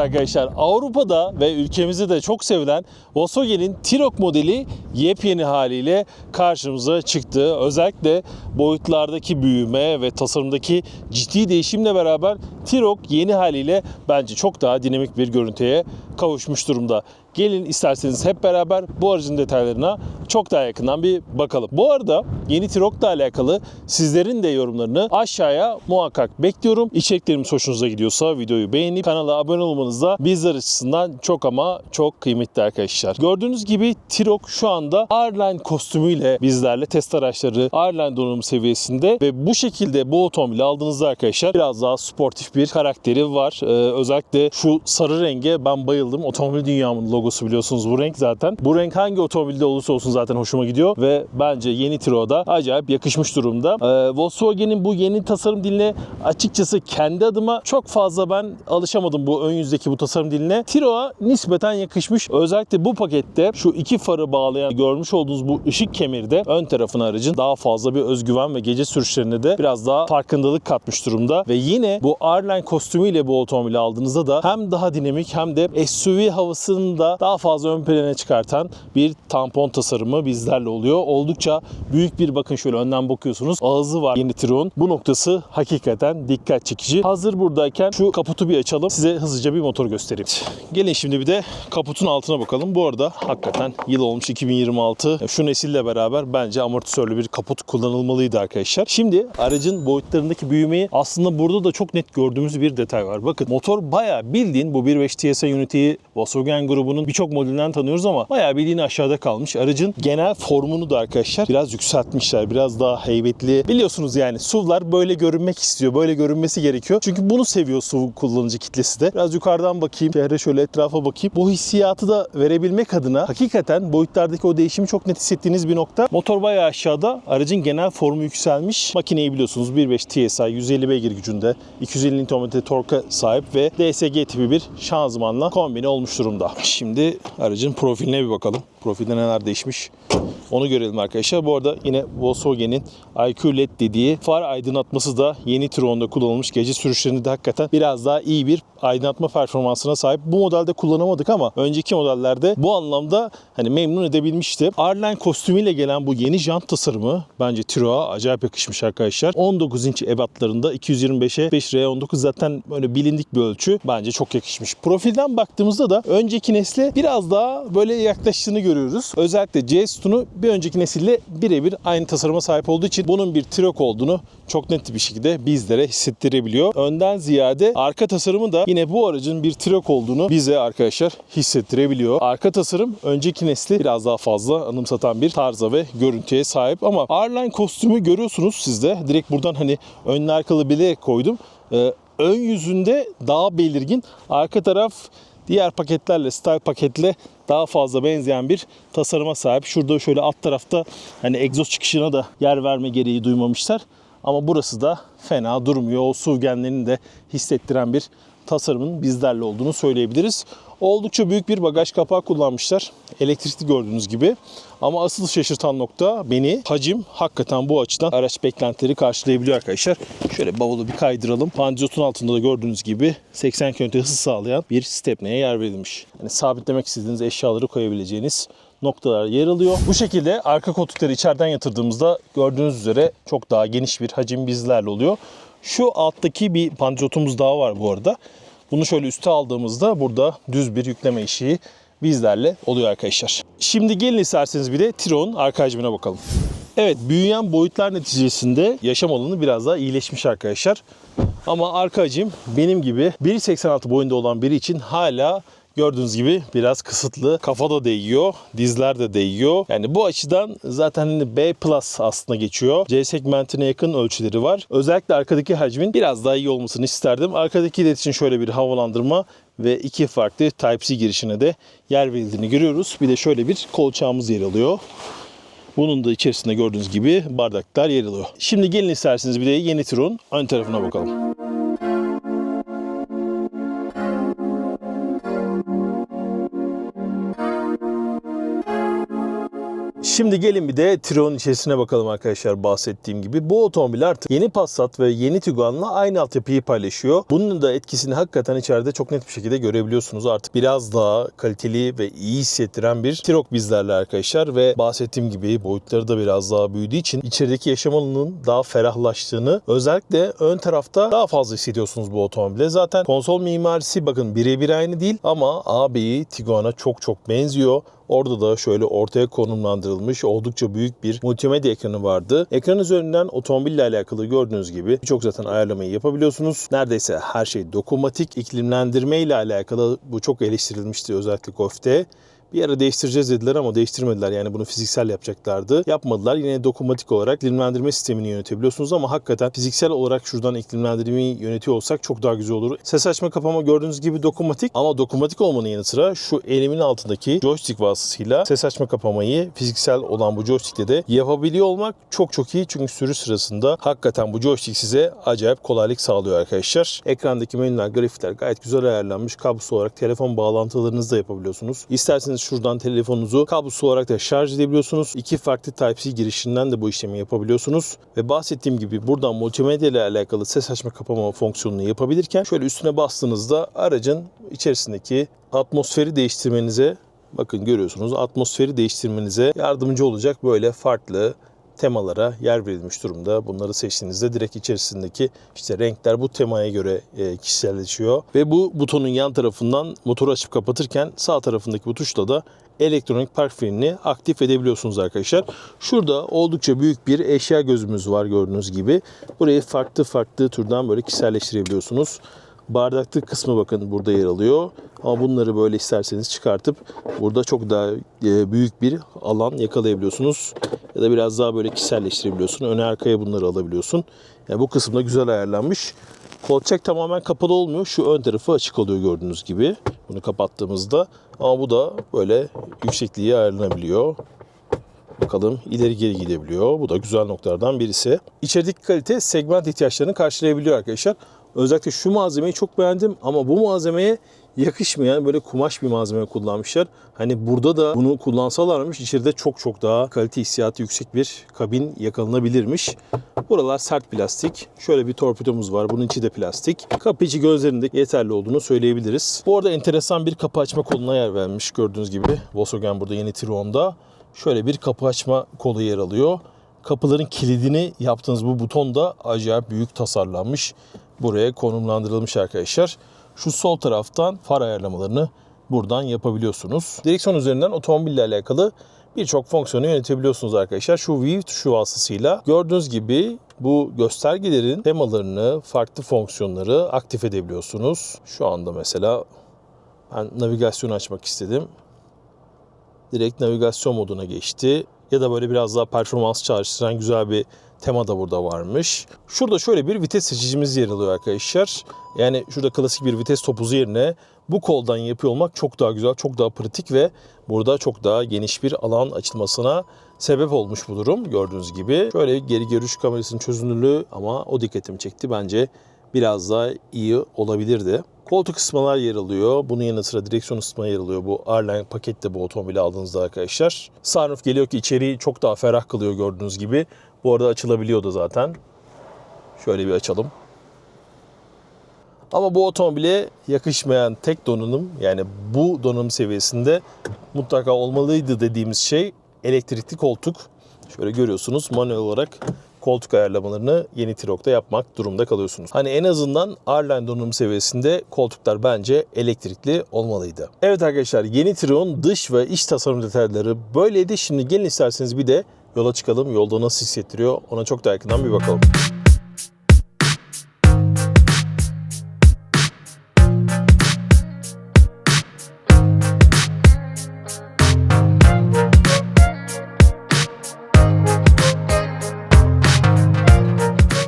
Arkadaşlar. Avrupa'da ve ülkemizde de çok sevilen Volkswagen'in T-Roc modeli yepyeni haliyle karşımıza çıktı. Özellikle boyutlardaki büyüme ve tasarımdaki ciddi değişimle beraber T-Roc yeni haliyle bence çok daha dinamik bir görüntüye kavuşmuş durumda. Gelin isterseniz hep beraber bu aracın detaylarına çok daha yakından bir bakalım. Bu arada yeni T-Roc'la alakalı sizlerin de yorumlarını aşağıya muhakkak bekliyorum. İçeriklerimiz hoşunuza gidiyorsa videoyu beğenip kanala abone olmanız da bizler açısından çok ama çok kıymetli arkadaşlar. Gördüğünüz gibi T-Roc şu anda R-Line kostümüyle bizlerle test araçları R-Line donanım seviyesinde ve bu şekilde bu otomobili aldığınızda arkadaşlar biraz daha sportif bir karakteri var. Ee, özellikle şu sarı renge ben bayıldım. Otomobil dünyamın logosu biliyorsunuz bu renk zaten. Bu renk hangi otomobilde olursa olsun zaten hoşuma gidiyor ve bence yeni T-Roc'da acayip yakışmış durumda. Ee, Volkswagen'in bu yeni tasarım diline açıkçası kendi adıma çok fazla ben alışamadım bu ön yüzdeki bu tasarım diline. T-Roc'a nispeten yakışmış. Özellikle bu pakette şu iki farı bağlayan görmüş olduğunuz bu ışık kemeri de ön tarafına aracın daha fazla bir özgüven ve gece sürüşlerine de biraz daha farkındalık katmış durumda. Ve yine bu R-Line kostümüyle bu otomobili aldığınızda da hem daha dinamik hem de SUV havasını da daha fazla ön plana çıkartan bir tampon tasarımı bizlerle oluyor. Oldukça büyük bir bakın şöyle önden bakıyorsunuz. Ağzı var yeni Tron. Bu noktası hakikaten dikkat çekici. Hazır buradayken şu kaputu bir açalım. Size hızlıca bir motor göstereyim. Gelin şimdi bir de kaputun altına bakalım. Bu arada hakikaten yıl olmuş 2026. Şu nesille beraber bence amortisörlü bir kaput kullanılmalıydı arkadaşlar. Şimdi aracın boyutlarındaki büyümeyi aslında burada da çok net gördüğümüz bir detay var. Bakın motor bayağı bildiğin bu 1.5 TSI Unity'yi Volkswagen grubunun birçok modelinden tanıyoruz ama bayağı bildiğin aşağıda kalmış. Aracın genel formunu da arkadaşlar biraz yükseltmişler. Biraz daha heybetli. Biliyorsunuz yani SUV'lar böyle görünmek istiyor. Böyle görünmesi gerekiyor. Çünkü bunu seviyor SUV kullanıcı kitlesi de. Biraz yukarıdan bakayım. Şehre şöyle etrafa bakayım. Bu hissiyatı da verebilmek adına hakikaten boyutlardaki o değişimi çok net hissettiğiniz bir nokta. Motor bayağı aşağıda. Aracın genel formu yükselmiş. Makineyi biliyorsunuz 1.5 TSI 150 beygir gücünde 250 Nm torka sahip ve DSG tipi bir şanzımanla kombine olmuş durumda. Şimdi aracın profiline bir bakalım. Profilde neler değişmiş onu görelim arkadaşlar. Bu arada yine Volkswagen'in IQ LED dediği far aydınlatması da yeni Tron'da kullanılmış. Gece sürüşlerinde de hakikaten biraz daha iyi bir aydınlatma performansına sahip. Bu modelde kullanamadık ama önceki modellerde bu anlamda hani memnun edebilmişti. R-Line kostümüyle gelen bu yeni jant tasarımı bence Tiro'a acayip yakışmış arkadaşlar. 19 inç ebatlarında 225'e 5R19 zaten böyle bilindik bir ölçü. Bence çok yakışmış. Profilden baktığımızda da önceki nesle biraz daha böyle yaklaştığını görüyoruz. Özellikle C sütunu bir önceki nesille birebir aynı tasarıma sahip olduğu için bunun bir T-Roc olduğunu çok net bir şekilde bizlere hissettirebiliyor. Önden ziyade arka tasarımı da yine bu aracın bir T-Roc olduğunu bize arkadaşlar hissettirebiliyor. Arka tasarım önceki nesli biraz daha fazla anımsatan bir tarza ve görüntüye sahip ama R-Line kostümü görüyorsunuz siz de. Direkt buradan hani önlü arkalı bilerek koydum. Ee, ön yüzünde daha belirgin. Arka taraf diğer paketlerle, style paketle daha fazla benzeyen bir tasarıma sahip. Şurada şöyle alt tarafta hani egzoz çıkışına da yer verme gereği duymamışlar. Ama burası da fena durmuyor. O SUV de hissettiren bir tasarımın bizlerle olduğunu söyleyebiliriz. Oldukça büyük bir bagaj kapağı kullanmışlar. Elektrikli gördüğünüz gibi. Ama asıl şaşırtan nokta beni hacim hakikaten bu açıdan araç beklentileri karşılayabiliyor arkadaşlar. Şöyle bavulu bir kaydıralım. Pandizotun altında da gördüğünüz gibi 80 km hız sağlayan bir stepneye yer verilmiş. Yani sabitlemek istediğiniz eşyaları koyabileceğiniz noktalar yer alıyor. Bu şekilde arka koltukları içeriden yatırdığımızda gördüğünüz üzere çok daha geniş bir hacim bizlerle oluyor. Şu alttaki bir pandizotumuz daha var bu arada. Bunu şöyle üste aldığımızda burada düz bir yükleme eşiği bizlerle oluyor arkadaşlar. Şimdi gelin isterseniz bir de Tron arka hacmine bakalım. Evet büyüyen boyutlar neticesinde yaşam alanı biraz daha iyileşmiş arkadaşlar. Ama arka hacim benim gibi 1.86 boyunda olan biri için hala Gördüğünüz gibi biraz kısıtlı. Kafa da değiyor, dizler de değiyor. Yani bu açıdan zaten hani B plus aslında geçiyor. C segmentine yakın ölçüleri var. Özellikle arkadaki hacmin biraz daha iyi olmasını isterdim. Arkadaki led için şöyle bir havalandırma ve iki farklı Type-C girişine de yer verildiğini görüyoruz. Bir de şöyle bir kolçağımız yer alıyor. Bunun da içerisinde gördüğünüz gibi bardaklar yer alıyor. Şimdi gelin isterseniz bir de yeni Tron ön tarafına bakalım. Şimdi gelin bir de Tron içerisine bakalım arkadaşlar bahsettiğim gibi. Bu otomobil artık yeni Passat ve yeni Tiguan'la aynı altyapıyı paylaşıyor. Bunun da etkisini hakikaten içeride çok net bir şekilde görebiliyorsunuz. Artık biraz daha kaliteli ve iyi hissettiren bir T-Roc bizlerle arkadaşlar ve bahsettiğim gibi boyutları da biraz daha büyüdüğü için içerideki yaşam alanının daha ferahlaştığını özellikle ön tarafta daha fazla hissediyorsunuz bu otomobile. Zaten konsol mimarisi bakın birebir aynı değil ama ağabeyi Tiguan'a çok çok benziyor. Orada da şöyle ortaya konumlandırılmış oldukça büyük bir multimedya ekranı vardı. Ekran üzerinden otomobille alakalı gördüğünüz gibi birçok zaten ayarlamayı yapabiliyorsunuz. Neredeyse her şey dokunmatik iklimlendirme ile alakalı bu çok eleştirilmişti özellikle Golf'te. Bir ara değiştireceğiz dediler ama değiştirmediler. Yani bunu fiziksel yapacaklardı. Yapmadılar. Yine dokunmatik olarak iklimlendirme sistemini yönetebiliyorsunuz ama hakikaten fiziksel olarak şuradan iklimlendirmeyi yönetiyor olsak çok daha güzel olur. Ses açma kapama gördüğünüz gibi dokunmatik ama dokunmatik olmanın yanı sıra şu elimin altındaki joystick vasıtasıyla ses açma kapamayı fiziksel olan bu joystickle de yapabiliyor olmak çok çok iyi. Çünkü sürü sırasında hakikaten bu joystick size acayip kolaylık sağlıyor arkadaşlar. Ekrandaki menüler, grafikler gayet güzel ayarlanmış. Kablosuz olarak telefon bağlantılarınızı da yapabiliyorsunuz. İsterseniz şuradan telefonunuzu kablosuz olarak da şarj edebiliyorsunuz. İki farklı Type-C girişinden de bu işlemi yapabiliyorsunuz. Ve bahsettiğim gibi buradan multimedya ile alakalı ses açma kapama fonksiyonunu yapabilirken şöyle üstüne bastığınızda aracın içerisindeki atmosferi değiştirmenize bakın görüyorsunuz atmosferi değiştirmenize yardımcı olacak böyle farklı temalara yer verilmiş durumda. Bunları seçtiğinizde direkt içerisindeki işte renkler bu temaya göre e, kişiselleşiyor. Ve bu butonun yan tarafından motoru açıp kapatırken sağ tarafındaki bu tuşla da elektronik park frenini aktif edebiliyorsunuz arkadaşlar. Şurada oldukça büyük bir eşya gözümüz var gördüğünüz gibi. Burayı farklı farklı türden böyle kişiselleştirebiliyorsunuz. Bardaklık kısmı bakın burada yer alıyor. Ama bunları böyle isterseniz çıkartıp burada çok daha e, büyük bir alan yakalayabiliyorsunuz. Ya da biraz daha böyle kişiselleştirebiliyorsun. Öne arkaya bunları alabiliyorsun. Yani bu kısımda güzel ayarlanmış. Kolçak tamamen kapalı olmuyor. Şu ön tarafı açık oluyor gördüğünüz gibi. Bunu kapattığımızda. Ama bu da böyle yüksekliği ayarlanabiliyor. Bakalım ileri geri gidebiliyor. Bu da güzel noktalardan birisi. İçerideki kalite segment ihtiyaçlarını karşılayabiliyor arkadaşlar. Özellikle şu malzemeyi çok beğendim ama bu malzemeye yakışmayan böyle kumaş bir malzeme kullanmışlar. Hani burada da bunu kullansalarmış içeride çok çok daha kalite hissiyatı yüksek bir kabin yakalanabilirmiş. Buralar sert plastik. Şöyle bir torpidomuz var. Bunun içi de plastik. Kapı içi gözlerinde yeterli olduğunu söyleyebiliriz. Bu arada enteresan bir kapı açma koluna yer vermiş gördüğünüz gibi. Volkswagen burada yeni Tiguan'da. Şöyle bir kapı açma kolu yer alıyor. Kapıların kilidini yaptığınız bu buton da acayip büyük tasarlanmış. Buraya konumlandırılmış arkadaşlar. Şu sol taraftan far ayarlamalarını buradan yapabiliyorsunuz. Direksiyon üzerinden otomobille alakalı birçok fonksiyonu yönetebiliyorsunuz arkadaşlar. Şu View tuşu vasıtasıyla gördüğünüz gibi bu göstergelerin temalarını, farklı fonksiyonları aktif edebiliyorsunuz. Şu anda mesela ben navigasyonu açmak istedim. Direkt navigasyon moduna geçti. Ya da böyle biraz daha performans çalıştıran güzel bir tema da burada varmış. Şurada şöyle bir vites seçicimiz yer alıyor arkadaşlar. Yani şurada klasik bir vites topuzu yerine bu koldan yapıyor olmak çok daha güzel, çok daha pratik ve burada çok daha geniş bir alan açılmasına sebep olmuş bu durum gördüğünüz gibi. Şöyle geri görüş kamerasının çözünürlüğü ama o dikkatimi çekti. Bence biraz daha iyi olabilirdi. Koltuk ısıtmalar yer alıyor. Bunun yanı sıra direksiyon ısıtma yer alıyor. Bu R-Line pakette bu otomobili aldığınızda arkadaşlar. Sunroof geliyor ki içeriği çok daha ferah kılıyor gördüğünüz gibi. Bu arada açılabiliyordu zaten. Şöyle bir açalım. Ama bu otomobile yakışmayan tek donanım yani bu donanım seviyesinde mutlaka olmalıydı dediğimiz şey elektrikli koltuk. Şöyle görüyorsunuz manuel olarak koltuk ayarlamalarını yeni Tirok'ta yapmak durumda kalıyorsunuz. Hani en azından R-Line donanım seviyesinde koltuklar bence elektrikli olmalıydı. Evet arkadaşlar yeni Tirok'un dış ve iç tasarım detayları böyleydi. Şimdi gelin isterseniz bir de yola çıkalım. Yolda nasıl hissettiriyor ona çok da yakından bir bakalım.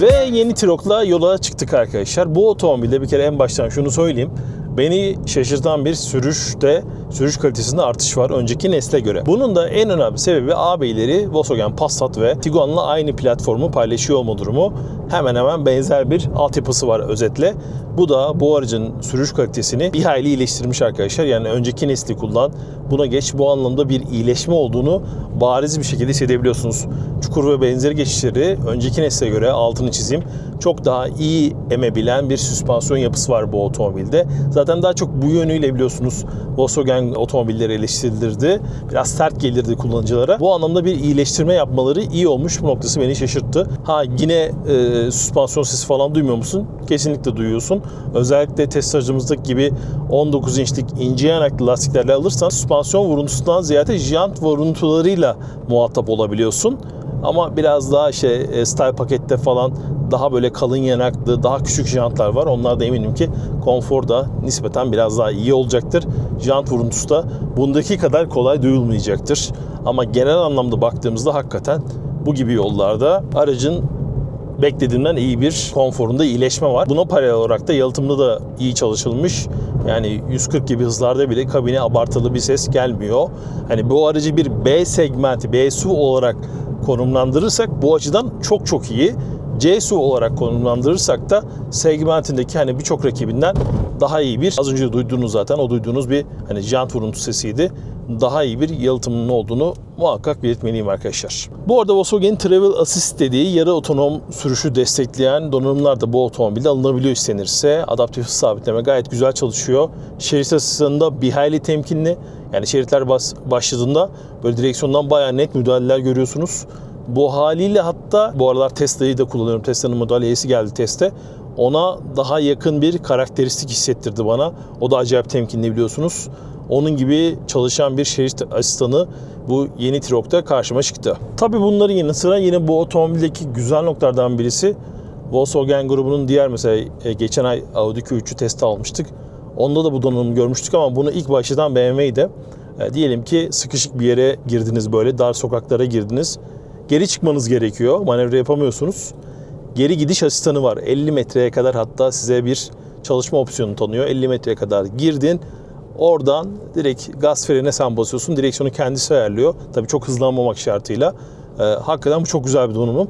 Ve yeni Tirok'la yola çıktık arkadaşlar. Bu otomobilde bir kere en baştan şunu söyleyeyim. Beni şaşırtan bir sürüşte sürüş kalitesinde artış var önceki nesle göre. Bunun da en önemli sebebi ağabeyleri Volkswagen Passat ve Tiguan'la aynı platformu paylaşıyor olma durumu. Hemen hemen benzer bir altyapısı var özetle. Bu da bu aracın sürüş kalitesini bir hayli iyileştirmiş arkadaşlar. Yani önceki nesli kullan buna geç bu anlamda bir iyileşme olduğunu bariz bir şekilde hissedebiliyorsunuz. Çukur ve benzeri geçişleri önceki nesle göre altını çizeyim çok daha iyi emebilen bir süspansiyon yapısı var bu otomobilde. Zaten daha çok bu yönüyle biliyorsunuz Volkswagen otomobilleri eleştirilirdi. Biraz sert gelirdi kullanıcılara. Bu anlamda bir iyileştirme yapmaları iyi olmuş. Bu noktası beni şaşırttı. Ha yine e, süspansiyon sesi falan duymuyor musun? Kesinlikle duyuyorsun. Özellikle test aracımızdaki gibi 19 inçlik ince yanaklı lastiklerle alırsan süspansiyon vuruntusundan ziyade jant vuruntularıyla muhatap olabiliyorsun. Ama biraz daha işte e, style pakette falan daha böyle kalın yanaklı, daha küçük jantlar var. Onlar da eminim ki konfor da nispeten biraz daha iyi olacaktır. Jant vuruntusu da bundaki kadar kolay duyulmayacaktır. Ama genel anlamda baktığımızda hakikaten bu gibi yollarda aracın beklediğimden iyi bir konforunda iyileşme var. Buna paralel olarak da yalıtımda da iyi çalışılmış. Yani 140 gibi hızlarda bile kabine abartılı bir ses gelmiyor. Hani bu aracı bir B segmenti, B SUV olarak konumlandırırsak bu açıdan çok çok iyi. C SUV olarak konumlandırırsak da segmentindeki hani birçok rakibinden daha iyi bir az önce duyduğunuz zaten o duyduğunuz bir hani jant vuruntu sesiydi. Daha iyi bir yalıtımının olduğunu muhakkak belirtmeliyim arkadaşlar. Bu arada Volkswagen Travel Assist dediği yarı otonom sürüşü destekleyen donanımlar da bu otomobilde alınabiliyor istenirse. Adaptif hız sabitleme gayet güzel çalışıyor. Şerit açısında bir hayli temkinli. Yani şeritler bas, başladığında böyle direksiyondan bayağı net müdahaleler görüyorsunuz. Bu haliyle hatta bu aralar Tesla'yı da kullanıyorum. Tesla'nın Model Y'si geldi teste. Ona daha yakın bir karakteristik hissettirdi bana. O da acayip temkinli biliyorsunuz. Onun gibi çalışan bir şerit asistanı bu yeni T-Roc'ta karşıma çıktı. Tabii bunların yanı sıra yine bu otomobildeki güzel noktalardan birisi Volkswagen grubunun diğer mesela e, geçen ay Audi Q3'ü test almıştık. Onda da bu donanımı görmüştük ama bunu ilk başlatan BMW'ydi. E, diyelim ki sıkışık bir yere girdiniz böyle dar sokaklara girdiniz. Geri çıkmanız gerekiyor. Manevra yapamıyorsunuz. Geri gidiş asistanı var. 50 metreye kadar hatta size bir çalışma opsiyonu tanıyor. 50 metreye kadar girdin. Oradan direkt gaz frene sen basıyorsun. Direksiyonu kendisi ayarlıyor. Tabii çok hızlanmamak şartıyla. Ee, hakikaten bu çok güzel bir donanım.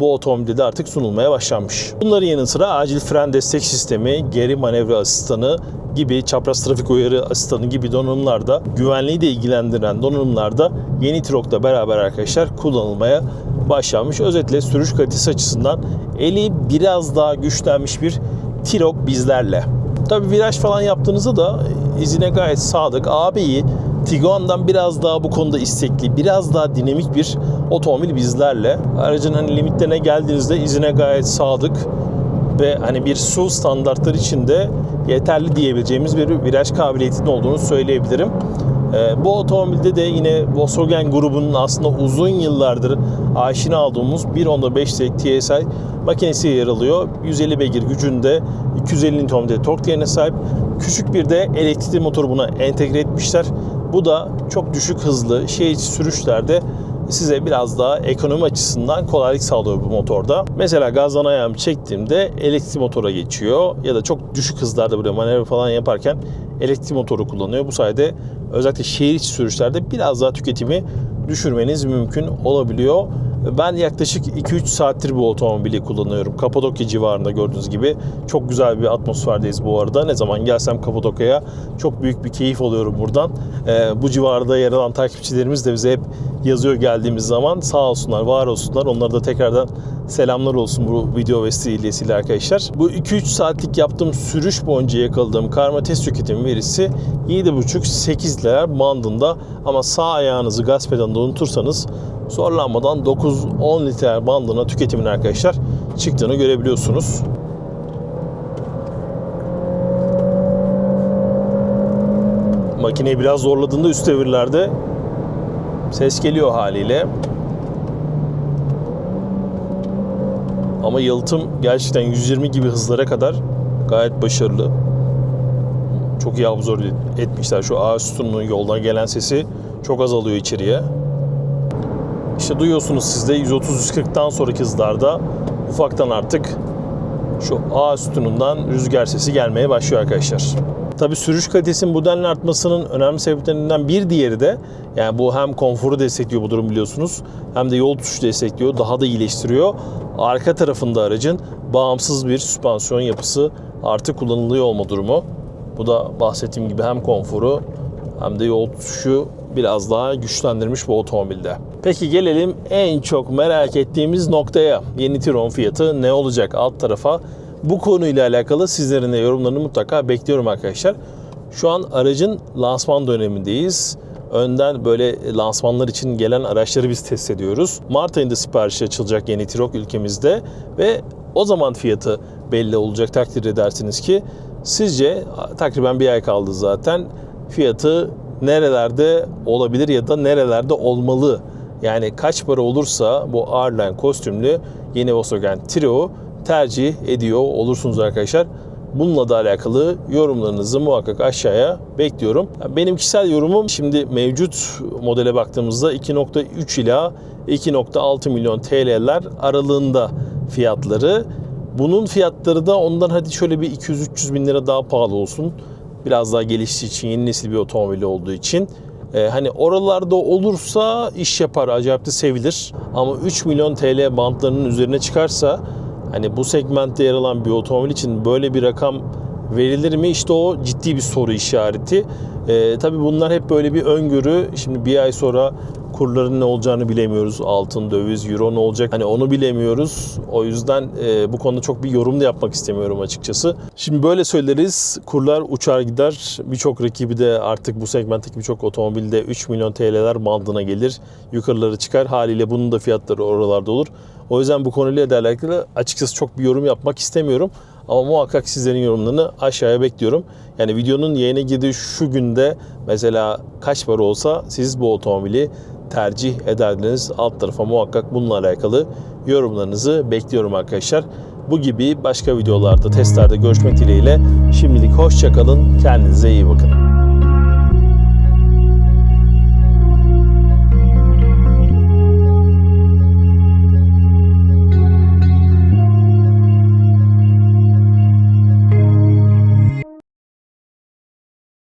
Bu otomobilde de artık sunulmaya başlanmış. Bunların yanı sıra acil fren destek sistemi, geri manevra asistanı gibi çapraz trafik uyarı asistanı gibi donanımlarda güvenliği de ilgilendiren donanımlarda yeni T-Roc'la beraber arkadaşlar kullanılmaya başlanmış. Özetle sürüş kalitesi açısından eli biraz daha güçlenmiş bir T-Roc bizlerle. Tabi viraj falan yaptığınızda da izine gayet sadık. AB'yi Tiguan'dan biraz daha bu konuda istekli, biraz daha dinamik bir otomobil bizlerle. Aracın hani limitlerine geldiğinizde izine gayet sadık ve hani bir SUV standartları içinde yeterli diyebileceğimiz bir viraj kabiliyetinin olduğunu söyleyebilirim. Ee, bu otomobilde de yine Volkswagen grubunun aslında uzun yıllardır aşina aldığımız 1.5 TSI makinesi yer alıyor. 150 beygir gücünde 250 Nm tork değerine sahip. Küçük bir de elektrikli motoru buna entegre etmişler. Bu da çok düşük hızlı şehir içi sürüşlerde size biraz daha ekonomi açısından kolaylık sağlıyor bu motorda. Mesela gazdan ayağımı çektiğimde elektrikli motora geçiyor ya da çok düşük hızlarda böyle manevra falan yaparken elektrikli motoru kullanıyor. Bu sayede özellikle şehir içi sürüşlerde biraz daha tüketimi düşürmeniz mümkün olabiliyor. Ben yaklaşık 2-3 saattir bu otomobili kullanıyorum. Kapadokya civarında gördüğünüz gibi. Çok güzel bir atmosferdeyiz bu arada. Ne zaman gelsem Kapadokya'ya çok büyük bir keyif alıyorum buradan. Ee, bu civarda yer alan takipçilerimiz de bize hep yazıyor geldiğimiz zaman. Sağ olsunlar, var olsunlar. Onlara da tekrardan selamlar olsun bu video vesilesiyle arkadaşlar. Bu 2-3 saatlik yaptığım sürüş boyunca yakaladığım karma test tüketimi verisi 7,5-8 lira bandında ama sağ ayağınızı gaz pedalında unutursanız zorlanmadan 9-10 litre bandına tüketimin arkadaşlar çıktığını görebiliyorsunuz. Makineyi biraz zorladığında üst devirlerde ses geliyor haliyle. Ama yalıtım gerçekten 120 gibi hızlara kadar gayet başarılı. Çok iyi absorbe etmişler. Şu A sütununun yoldan gelen sesi çok azalıyor içeriye. İşte duyuyorsunuz siz de 130-140'tan sonraki hızlarda ufaktan artık şu A sütunundan rüzgar sesi gelmeye başlıyor arkadaşlar. Tabi sürüş kalitesinin bu denli artmasının önemli sebeplerinden bir diğeri de yani bu hem konforu destekliyor bu durum biliyorsunuz hem de yol tutuşu destekliyor. Daha da iyileştiriyor. Arka tarafında aracın bağımsız bir süspansiyon yapısı artık kullanılıyor olma durumu. Bu da bahsettiğim gibi hem konforu hem de yol tutuşu biraz daha güçlendirmiş bu otomobilde. Peki gelelim en çok merak ettiğimiz noktaya. Yeni Tiron fiyatı ne olacak alt tarafa? Bu konuyla alakalı sizlerin de yorumlarını mutlaka bekliyorum arkadaşlar. Şu an aracın lansman dönemindeyiz. Önden böyle lansmanlar için gelen araçları biz test ediyoruz. Mart ayında siparişi açılacak yeni Tirok ülkemizde ve o zaman fiyatı belli olacak takdir edersiniz ki sizce takriben bir ay kaldı zaten fiyatı nerelerde olabilir ya da nerelerde olmalı? Yani kaç para olursa bu R-Line kostümlü yeni Volkswagen Tiro tercih ediyor olursunuz arkadaşlar. Bununla da alakalı yorumlarınızı muhakkak aşağıya bekliyorum. Benim kişisel yorumum şimdi mevcut modele baktığımızda 2.3 ila 2.6 milyon TL'ler aralığında fiyatları. Bunun fiyatları da ondan hadi şöyle bir 200-300 bin lira daha pahalı olsun. Biraz daha geliştiği için yeni nesil bir otomobil olduğu için. Ee, hani oralarda olursa iş yapar, acayip de sevilir. Ama 3 milyon TL bantlarının üzerine çıkarsa hani bu segmentte yer alan bir otomobil için böyle bir rakam verilir mi? İşte o ciddi bir soru işareti. Ee, tabii bunlar hep böyle bir öngörü. Şimdi bir ay sonra kurların ne olacağını bilemiyoruz. Altın, döviz, euro ne olacak? Hani onu bilemiyoruz. O yüzden e, bu konuda çok bir yorum da yapmak istemiyorum açıkçası. Şimdi böyle söyleriz. Kurlar uçar gider. Birçok rakibi de artık bu segmentteki birçok otomobilde 3 milyon TL'ler bandına gelir. Yukarıları çıkar. Haliyle bunun da fiyatları oralarda olur. O yüzden bu konuyla alakalı açıkçası çok bir yorum yapmak istemiyorum. Ama muhakkak sizlerin yorumlarını aşağıya bekliyorum. Yani videonun yayına girdiği şu günde mesela kaç para olsa siz bu otomobili tercih ederdiniz. Alt tarafa muhakkak bununla alakalı yorumlarınızı bekliyorum arkadaşlar. Bu gibi başka videolarda, testlerde görüşmek dileğiyle. Şimdilik hoşçakalın. Kendinize iyi bakın.